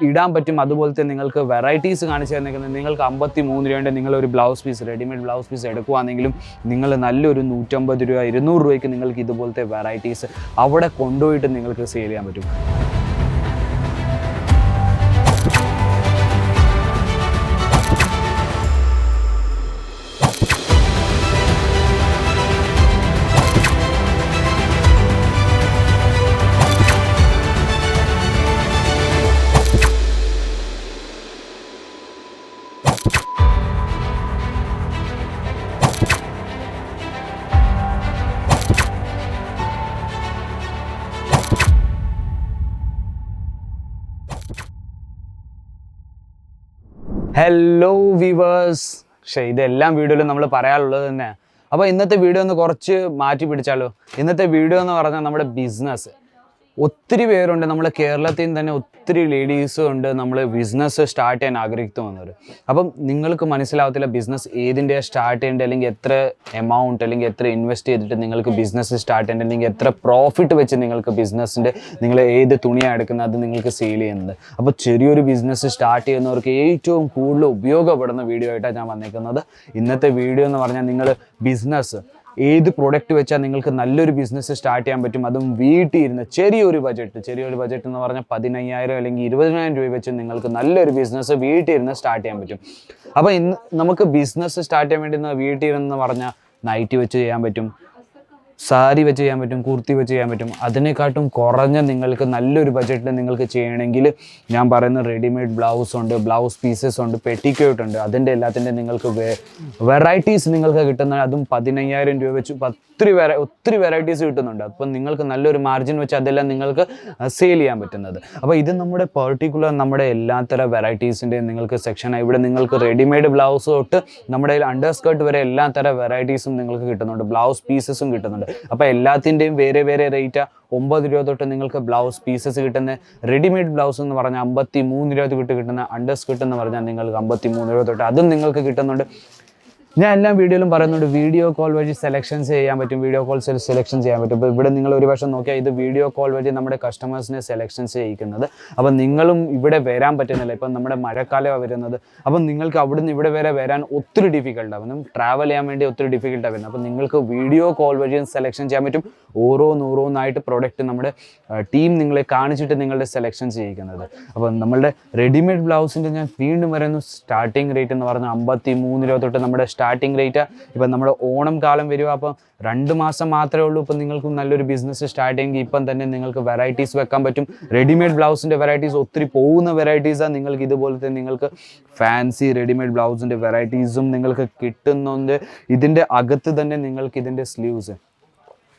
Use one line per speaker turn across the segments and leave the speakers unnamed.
ഇടാൻ പറ്റും. അതുപോലത്തെ നിങ്ങൾക്ക് വെറൈറ്റീസ് കാണിച്ചു തന്നിരിക്കുന്നത് നിങ്ങൾക്ക് അമ്പത്തി മൂന്ന് രൂപയുടെ നിങ്ങൾ ഒരു blouse piece readymade blouse piece എടുക്കുവാണെങ്കിലും നിങ്ങൾ നല്ലൊരു നൂറ്റമ്പത് രൂപ ഇരുന്നൂറ് രൂപയ്ക്ക് നിങ്ങൾക്ക് ഇതുപോലത്തെ വെറൈറ്റീസ് അവിടെ കൊണ്ടുപോയിട്ട് നിങ്ങൾക്ക് സെയിൽ ചെയ്യാൻ പറ്റും. ഹലോ വിവേഴ്സ് പക്ഷേ ഇതെല്ലാം വീഡിയോയിലും നമ്മൾ പറയാനുള്ളത് തന്നെ. അപ്പോൾ ഇന്നത്തെ വീഡിയോ ഒന്ന് കുറച്ച് മാറ്റി പിടിച്ചാലോ? ഇന്നത്തെ വീഡിയോ എന്ന് പറഞ്ഞാൽ നമ്മുടെ ബിസിനസ് ഒത്തിരി പേരുണ്ട്. നമ്മുടെ കേരളത്തിൽ തന്നെ ഒത്തിരി ലേഡീസും ഉണ്ട്. നമ്മൾ ബിസിനസ് സ്റ്റാർട്ട് ചെയ്യാൻ ആഗ്രഹിക്കുന്നവർ. അപ്പം നിങ്ങൾക്ക് മനസ്സിലാവത്തില്ല ബിസിനസ് ഏതിന്റെ സ്റ്റാർട്ട് ചെയ്യേണ്ടത് അല്ലെങ്കിൽ എത്ര എമൗണ്ട് അല്ലെങ്കിൽ എത്ര ഇൻവെസ്റ്റ് ചെയ്തിട്ട് നിങ്ങൾക്ക് ബിസിനസ് സ്റ്റാർട്ട് ചെയ്യേണ്ടത് അല്ലെങ്കിൽ എത്ര പ്രോഫിറ്റ് വെച്ച് നിങ്ങൾക്ക് ബിസിനസ്സിന്റെ നിങ്ങൾ ഏത് തുണിയാണ് എടുക്കുന്നത്? അത് നിങ്ങൾക്ക് സെയിൽ ചെയ്യുന്നത്. അപ്പോൾ ചെറിയൊരു ബിസിനസ് സ്റ്റാർട്ട് ചെയ്യുന്നവർക്ക് ഏറ്റവും കൂടുതൽ ഉപയോഗപ്പെടുന്ന വീഡിയോ ആയിട്ടാണ് ഞാൻ വന്നിരിക്കുന്നത് ഇന്നത്തെ വീഡിയോ എന്ന് പറഞ്ഞാൽ നിങ്ങൾ ബിസിനസ് ഏത് പ്രൊഡക്റ്റ് വെച്ചാൽ നിങ്ങൾക്ക് നല്ലൊരു ബിസിനസ് സ്റ്റാർട്ട് ചെയ്യാൻ പറ്റും? അതും വീട്ടിൽ ഇരുന്ന് ചെറിയൊരു ബജറ്റ് ചെറിയൊരു ബജറ്റ് എന്ന് പറഞ്ഞാൽ പതിനയ്യായിരം അല്ലെങ്കിൽ ഇരുപതിനായിരം രൂപ വെച്ച് നിങ്ങൾക്ക് നല്ലൊരു ബിസിനസ് വീട്ടിൽ ഇരുന്ന് സ്റ്റാർട്ട് ചെയ്യാൻ പറ്റും. അപ്പോൾ ഇന്ന് നമുക്ക് ബിസിനസ് സ്റ്റാർട്ട് ചെയ്യാൻ വേണ്ടി വീട്ടിൽ ഇരുന്ന് പറഞ്ഞാൽ നൈറ്റ് വെച്ച് ചെയ്യാൻ പറ്റും. സാരി വെച്ച് ചെയ്യാൻ പറ്റും കുർത്തി വെച്ച് ചെയ്യാൻ പറ്റും. അതിനെക്കാട്ടും കുറഞ്ഞ നിങ്ങൾക്ക് നല്ലൊരു ബജറ്റിൽ നിങ്ങൾക്ക് ചെയ്യണമെങ്കിൽ ഞാൻ പറയുന്ന റെഡിമെയ്ഡ് ബ്ലൗസ് ഉണ്ട് ബ്ലൗസ് പീസസ് ഉണ്ട് പെറ്റിക്കോട്ട് ഉണ്ട്. അതിന്റെ എല്ലാത്തിന്റെ നിങ്ങൾക്ക് വെറൈറ്റീസ് നിങ്ങൾക്ക് കിട്ടുന്ന അതും പതിനയ്യായിരം രൂപ വെച്ച് ഒത്തിരി വെറൈ ഒത്തിരി വെറൈറ്റീസ് കിട്ടുന്നുണ്ട്. അപ്പം നിങ്ങൾക്ക് നല്ലൊരു മാർജിൻ വെച്ച് അതെല്ലാം നിങ്ങൾക്ക് സെയിൽ ചെയ്യാൻ പറ്റുന്നത്. അപ്പോൾ ഇത് നമ്മുടെ പെർട്ടിക്കുലർ നമ്മുടെ എല്ലാത്തര വെറൈറ്റീസിന്റെയും നിങ്ങൾക്ക് സെക്ഷനാണ് ഇവിടെ നിങ്ങൾക്ക് റെഡിമെയ്ഡ് ബ്ലൗസ് തൊട്ട് നമ്മുടെ അണ്ടർ സ്കേർട്ട് വരെ എല്ലാ തരം വെറൈറ്റീസും നിങ്ങൾക്ക് കിട്ടുന്നുണ്ട്. ബ്ലൗസ് പീസസും കിട്ടുന്നുണ്ട്. അപ്പോൾ എല്ലാത്തിന്റെയും വേറെ വേറെ റേറ്റ് ഒമ്പത് രൂപ തൊട്ട് നിങ്ങൾക്ക് ബ്ലൗസ് പീസസ് കിട്ടുന്ന റെഡിമെയ്ഡ് ബ്ലൗസ് എന്ന് പറഞ്ഞാൽ അമ്പത്തി മൂന്ന് രൂപ തൊട്ട് കിട്ടുന്ന അണ്ടർ സ്കേർട്ട് എന്ന് പറഞ്ഞാൽ നിങ്ങൾക്ക് അമ്പത്തി മൂന്ന് രൂപ തൊട്ട് അതും നിങ്ങൾക്ക് കിട്ടുന്നുണ്ട്. ഞാൻ എല്ലാ വീഡിയോയിലും പറയുന്നുണ്ട് വീഡിയോ കോൾ വഴി സെലക്ഷൻസ് ചെയ്യാൻ പറ്റും വീഡിയോ കോൾ സെലക്ഷൻ ചെയ്യാൻ പറ്റും. ഇപ്പോൾ ഇവിടെ നിങ്ങൾ ഒരു പക്ഷേ നോക്കിയാൽ ഇത് വീഡിയോ കോൾ വഴി നമ്മുടെ കസ്റ്റമേഴ്സിനെ സെലക്ഷൻസ് ചെയ്യിക്കുന്നത്. അപ്പോൾ നിങ്ങളും ഇവിടെ വരാൻ പറ്റുന്നില്ല. ഇപ്പം നമ്മുടെ മഴക്കാലമാണ് വരുന്നത്. അപ്പം നിങ്ങൾക്ക് അവിടുന്ന് ഇവിടെ വരെ വരാൻ ഒത്തിരി ഡിഫിക്കൽട്ട് ആവുന്നു ട്രാവൽ ചെയ്യാൻ വേണ്ടി ഒത്തിരി ഡിഫിക്കൽട്ടാണ് വരുന്നത്. അപ്പം നിങ്ങൾക്ക് വീഡിയോ കോൾ വഴി സെലക്ഷൻ ചെയ്യാൻ പറ്റും. ഓരോന്നോരോന്നായിട്ട് പ്രൊഡക്റ്റ് നമ്മുടെ ടീം നിങ്ങളെ കാണിച്ചിട്ട് നിങ്ങളുടെ സെലക്ഷൻ ചെയ്യിക്കുന്നത്. അപ്പം നമ്മളുടെ റെഡിമെയ്ഡ് ബ്ലൗസിന്റെ ഞാൻ വീണ്ടും വരുന്നു സ്റ്റാർട്ടിംഗ് റേറ്റ് എന്ന് പറഞ്ഞാൽ അമ്പത്തി മൂന്ന് രൂപ തൊട്ട് നമ്മുടെ സ്റ്റാർട്ടിംഗ് റേറ്റ് ഇപ്പം നമ്മുടെ ഓണം കാലം വരിക അപ്പം രണ്ട് മാസം മാത്രമേ ഉള്ളൂ ഇപ്പം നിങ്ങൾക്ക് നല്ലൊരു ബിസിനസ് സ്റ്റാർട്ട് ചെയ്യുമെങ്കിൽ ഇപ്പം തന്നെ നിങ്ങൾക്ക് വെറൈറ്റീസ് വെക്കാൻ പറ്റും. റെഡിമെയ്ഡ് ബ്ലൗസിന്റെ വെറൈറ്റീസ് ഒത്തിരി പോകുന്ന വെറൈറ്റീസാണ് നിങ്ങൾക്ക് ഇതുപോലെ തന്നെ നിങ്ങൾക്ക് ഫാൻസി റെഡിമെയ്ഡ് ബ്ലൗസിന്റെ വെറൈറ്റീസും നിങ്ങൾക്ക് കിട്ടുന്നുണ്ട്. ഇതിന്റെ അകത്ത് തന്നെ നിങ്ങൾക്ക് ഇതിന്റെ സ്ലീവ്സ്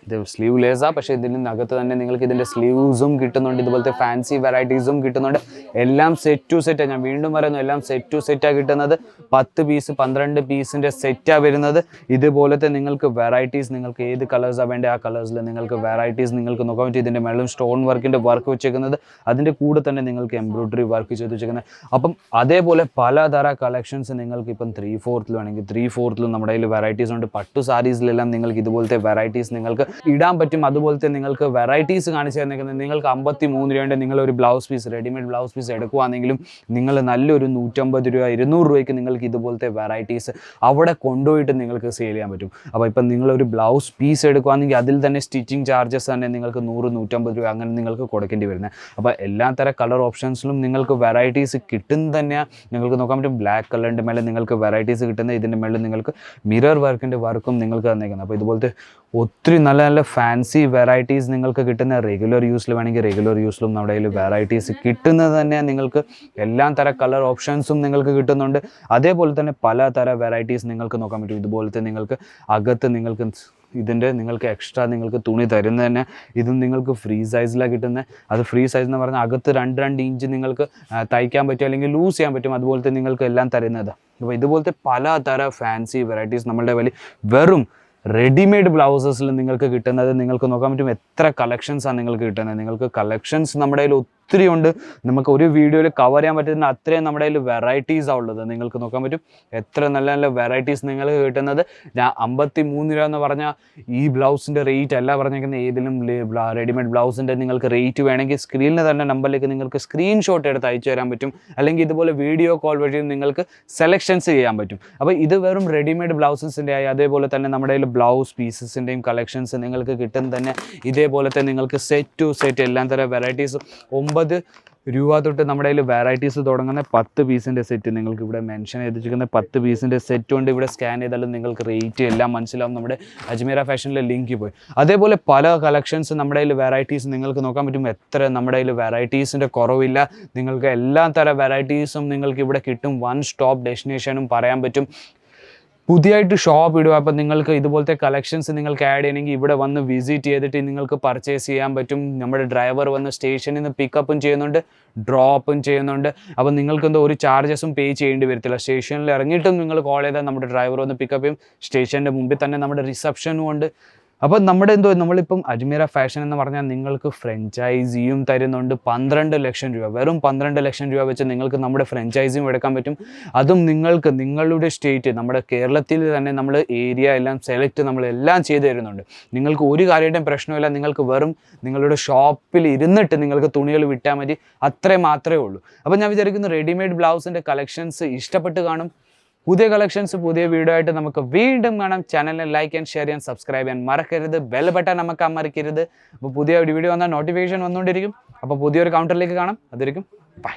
ഇത് സ്ലീവ് ലേസാ പക്ഷേ ഇതിന്റെ അകത്ത് തന്നെ നിങ്ങൾക്ക് ഇതിന്റെ സ്ലീവ്സും കിട്ടുന്നുണ്ട് ഇതുപോലത്തെ ഫാൻസി വെറൈറ്റീസും കിട്ടുന്നുണ്ട്. എല്ലാം സെറ്റ് ടു സെറ്റാണ് ഞാൻ വീണ്ടും പറയുന്നു എല്ലാം സെറ്റ് ടു സെറ്റാണ് കിട്ടുന്നത്. പത്ത് പീസ് പന്ത്രണ്ട് പീസിന്റെ സെറ്റാണ് വരുന്നത്. ഇതുപോലത്തെ നിങ്ങൾക്ക് വെറൈറ്റീസ് നിങ്ങൾക്ക് ഏത് കളേഴ്സാണ് വേണ്ടത് ആ കളേഴ്സിൽ നിങ്ങൾക്ക് വെറൈറ്റീസ് നിങ്ങൾക്ക് നോക്കാൻ പറ്റും. ഇതിന്റെ മേളും സ്റ്റോൺ വർക്കിന്റെ വർക്ക് വെച്ചേക്കുന്നത്. അതിന്റെ കൂടെ തന്നെ നിങ്ങൾക്ക് എംബ്രോയ്ഡറി വർക്ക് ചെയ്ത് വെച്ചേക്കുന്നത്. അപ്പം അതേപോലെ പലതര കളക്ഷൻസ് നിങ്ങൾക്ക് ഇപ്പം ത്രീ ഫോർത്തിൽ വേണമെങ്കിൽ ത്രീ ഫോർത്തിലും നമ്മുടെ കയ്യിൽ വെറൈറ്റീസ് ഉണ്ട്. പട്ടു സാരീസിലെല്ലാം നിങ്ങൾക്ക് ഇതുപോലത്തെ വെറൈറ്റീസ് നിങ്ങൾക്ക് ഇടാൻ പറ്റും. അതുപോലത്തെ നിങ്ങൾക്ക് വെറൈറ്റീസ് കാണിച്ചു തന്നിരിക്കുന്നത് നിങ്ങൾക്ക് അമ്പത്തി മൂന്ന് രൂപയുടെ നിങ്ങൾ ഒരു blouse piece readymade blouse piece എടുക്കുവാണെങ്കിലും നിങ്ങൾ നല്ലൊരു നൂറ്റമ്പത് രൂപ ഇരുന്നൂറ് രൂപയ്ക്ക് നിങ്ങൾക്ക് ഇതുപോലത്തെ വെറൈറ്റീസ് അവിടെ കൊണ്ടുപോയിട്ട് നിങ്ങൾക്ക് സെയിൽ ചെയ്യാൻ പറ്റും. അപ്പോൾ ഇപ്പം നിങ്ങളൊരു ബ്ലൗസ് പീസ് എടുക്കുവാണെങ്കിൽ അതിൽ തന്നെ സ്റ്റിച്ചിങ് ചാർജസ് തന്നെ നിങ്ങൾക്ക് നൂറ് നൂറ്റമ്പത് രൂപ അങ്ങനെ നിങ്ങൾക്ക് കൊടുക്കേണ്ടി വരുന്നത് അപ്പോൾ എല്ലാ തര കളർ ഓപ്ഷൻസിലും നിങ്ങൾക്ക് വെറൈറ്റീസ് കിട്ടുന്ന തന്നെ നിങ്ങൾക്ക് നോക്കാൻ പറ്റും ബ്ലാക്ക് കളറിന്റെ മേലെ നിങ്ങൾക്ക് വെറൈറ്റീസ് കിട്ടുന്ന ഇതിന്റെ മേലെ നിങ്ങൾക്ക് മിറർ വർക്കിന്റെ വർക്കും നിങ്ങൾക്ക് തന്നേക്കുന്നത്. അപ്പോൾ ഇതുപോലത്തെ ഒത്തിരി നല്ല നല്ല ഫാൻസി വെറൈറ്റീസ് നിങ്ങൾക്ക് കിട്ടുന്ന റെഗുലർ യൂസിൽ വേണമെങ്കിൽ റെഗുലർ യൂസിലും നമ്മുടെ കയ്യിൽ വെറൈറ്റീസ് കിട്ടുന്നത് തന്നെ നിങ്ങൾക്ക് എല്ലാ തര കളർ ഓപ്ഷൻസും നിങ്ങൾക്ക് കിട്ടുന്നുണ്ട്. അതേപോലെ തന്നെ പല തര വെറൈറ്റീസ് നിങ്ങൾക്ക് നോക്കാൻ പറ്റും. ഇതുപോലത്തെ നിങ്ങൾക്ക് അകത്ത് നിങ്ങൾക്ക് ഇതിന്റെ നിങ്ങൾക്ക് എക്സ്ട്രാ നിങ്ങൾക്ക് തുണി തരുന്നത് തന്നെ ഇതും നിങ്ങൾക്ക് ഫ്രീ സൈസിലാണ് കിട്ടുന്നത് അത് ഫ്രീ സൈസ് എന്ന് പറഞ്ഞാൽ അകത്ത് രണ്ട് രണ്ട് ഇഞ്ച് നിങ്ങൾക്ക് തയ്ക്കാൻ പറ്റും അല്ലെങ്കിൽ ലൂസ് ചെയ്യാൻ പറ്റും. അതുപോലത്തെ നിങ്ങൾക്ക് എല്ലാം തരുന്നത്. അപ്പോൾ ഇതുപോലത്തെ പല തര ഫാൻസി വെറൈറ്റീസ് നമ്മളുടെ വലിയ വെറും റെഡിമെയ്ഡ് ബ്ലൗസസിൽ നിങ്ങൾക്ക് കിട്ടുന്നത് നിങ്ങൾക്ക് നോക്കാൻ പറ്റും എത്ര കളക്ഷൻസാണ് നിങ്ങൾക്ക് കിട്ടുന്നത്. നിങ്ങൾക്ക് കളക്ഷൻസ് നമ്മുടെ കയ്യിൽ ഒത്തിരി ഉണ്ട് നമുക്ക് ഒരു വീഡിയോയിൽ കവർ ചെയ്യാൻ പറ്റുന്ന അത്രയും നമ്മുടെ കയ്യിൽ വെറൈറ്റീസാണ് ഉള്ളത്. നിങ്ങൾക്ക് നോക്കാൻ പറ്റും. എത്ര നല്ല നല്ല വെറൈറ്റീസ് നിങ്ങൾക്ക് കിട്ടുന്നത്. ഞാൻ അമ്പത്തി മൂന്ന് രൂപ എന്ന് പറഞ്ഞാൽ ഈ ബ്ലൗസിന്റെ റേറ്റ് അല്ല പറഞ്ഞേക്കുന്ന ഏതിലും റെഡിമെയ്ഡ് ബ്ലൗസിന്റെ നിങ്ങൾക്ക് റേറ്റ് വേണമെങ്കിൽ സ്ക്രീനിൽ തന്നെ നമ്പറിലേക്ക് നിങ്ങൾക്ക് സ്ക്രീൻഷോട്ട് എടുത്ത് അയച്ചു തരാൻ പറ്റും. അല്ലെങ്കിൽ ഇതുപോലെ വീഡിയോ കോൾ വഴി നിങ്ങൾക്ക് സെലക്ഷൻസ് ചെയ്യാൻ പറ്റും. അപ്പോൾ ഇത് വെറും റെഡിമെയ്ഡ് ബ്ലൗസസിന്റെ ആയി അതേപോലെ തന്നെ നമ്മുടെ കയ്യിൽ ബ്ലൗസ് പീസസിന്റെയും കളക്ഷൻസ് നിങ്ങൾക്ക് കിട്ടും തന്നെ ഇതേപോലത്തെ നിങ്ങൾക്ക് സെറ്റ് ടു സെറ്റ് എല്ലാം തരം. വെറൈറ്റീസ് ഒമ്പത് രൂപ തൊട്ട് നമ്മുടെ കയ്യിൽ വെറൈറ്റീസ് തുടങ്ങുന്ന പത്ത് പീസിന്റെ സെറ്റ് നിങ്ങൾക്ക് ഇവിടെ മെൻഷൻ ചെയ്തിരിക്കുന്ന പത്ത് പീസിന്റെ സെറ്റ് കൊണ്ട് ഇവിടെ സ്കാൻ ചെയ്താലും നിങ്ങൾക്ക് റേറ്റ് എല്ലാം മനസ്സിലാവും. നമ്മുടെ അജ്മീര ഫാഷനിലെ ലിങ്ക് പോയി. അതേപോലെ പല കളക്ഷൻസ് നമ്മുടെ കയ്യിൽ വെറൈറ്റീസ് നിങ്ങൾക്ക് നോക്കാൻ പറ്റും. എത്ര നമ്മുടെ കയ്യിൽ വെറൈറ്റീസിന്റെ കുറവില്ല. നിങ്ങൾക്ക് എല്ലാ തരം വെറൈറ്റീസും നിങ്ങൾക്ക് ഇവിടെ കിട്ടും. വൺ സ്റ്റോപ്പ് ഡെസ്റ്റിനേഷനും പറയാൻ പറ്റും. പുതിയതായിട്ട് ഷോപ്പ് ഇടുക അപ്പോൾ നിങ്ങൾക്ക് ഇതുപോലത്തെ കളക്ഷൻസ് നിങ്ങൾക്ക് ആഡ് ചെയ്യണമെങ്കിൽ ഇവിടെ വന്ന് വിസിറ്റ് ചെയ്തിട്ട് നിങ്ങൾക്ക് പർച്ചേസ് ചെയ്യാൻ പറ്റും. നമ്മുടെ ഡ്രൈവർ വന്ന് സ്റ്റേഷനിൽ നിന്ന് പിക്കപ്പും ചെയ്യുന്നുണ്ട് ഡ്രോപ്പും ചെയ്യുന്നുണ്ട്. അപ്പോൾ നിങ്ങൾക്ക് എന്തോ ഒരു ചാർജസും പേ ചെയ്യേണ്ടി വരത്തില്ല. സ്റ്റേഷനിൽ ഇറങ്ങിയിട്ടും നിങ്ങൾ കോൾ ചെയ്താൽ നമ്മുടെ ഡ്രൈവർ വന്ന് പിക്കപ്പ് ചെയ്യും. സ്റ്റേഷന്റെ മുമ്പിൽ തന്നെ നമ്മുടെ റിസപ്ഷനും ഉണ്ട്. അപ്പോൾ നമ്മുടെ എന്തോ നമ്മളിപ്പം അജ്മീര ഫാഷൻ എന്ന് പറഞ്ഞാൽ നിങ്ങൾക്ക് ഫ്രഞ്ചൈസിയും തരുന്നുണ്ട്. പന്ത്രണ്ട് ലക്ഷം രൂപ വെറും പന്ത്രണ്ട് ലക്ഷം രൂപ വെച്ച് നിങ്ങൾക്ക് നമ്മുടെ ഫ്രഞ്ചൈസിയും എടുക്കാൻ പറ്റും. അതും നിങ്ങൾക്ക് നിങ്ങളുടെ സ്റ്റേറ്റ് നമ്മുടെ കേരളത്തിൽ തന്നെ നമ്മൾ ഏരിയ എല്ലാം സെലക്ട് നമ്മൾ എല്ലാം ചെയ്ത് തരുന്നുണ്ട്. നിങ്ങൾക്ക് ഒരു കാര്യമായിട്ടും പ്രശ്നമില്ല നിങ്ങൾക്ക് വെറും നിങ്ങളുടെ ഷോപ്പിൽ ഇരുന്നിട്ട് നിങ്ങൾക്ക് തുണികൾ വിട്ടാൽ മതി. അത്രേ മാത്രമേ ഉള്ളൂ. അപ്പോൾ ഞാൻ വിചാരിക്കുന്നു റെഡിമെയ്ഡ് ബ്ലൗസിന്റെ കളക്ഷൻസ് ഇഷ്ടപ്പെട്ട് കാണും. പുതിയ കളക്ഷൻസ് പുതിയ വീഡിയോ ആയിട്ട് നമുക്ക് വീണ്ടും കാണാം. ചാനലിനെ ലൈക്ക് ആൻഡ് ഷെയർ ചെയ്യാൻ സബ്സ്ക്രൈബ് ചെയ്യാൻ മറക്കരുത്. ബെൽ ബട്ടൺ നമുക്ക് അമർക്കരുത്. അപ്പോൾ പുതിയ വീഡിയോ വന്നാൽ നോട്ടിഫിക്കേഷൻ വന്നുകൊണ്ടിരിക്കും. അപ്പോൾ പുതിയൊരു കൗണ്ടറിലേക്ക് കാണാം. അതിരിക്കും. ബൈ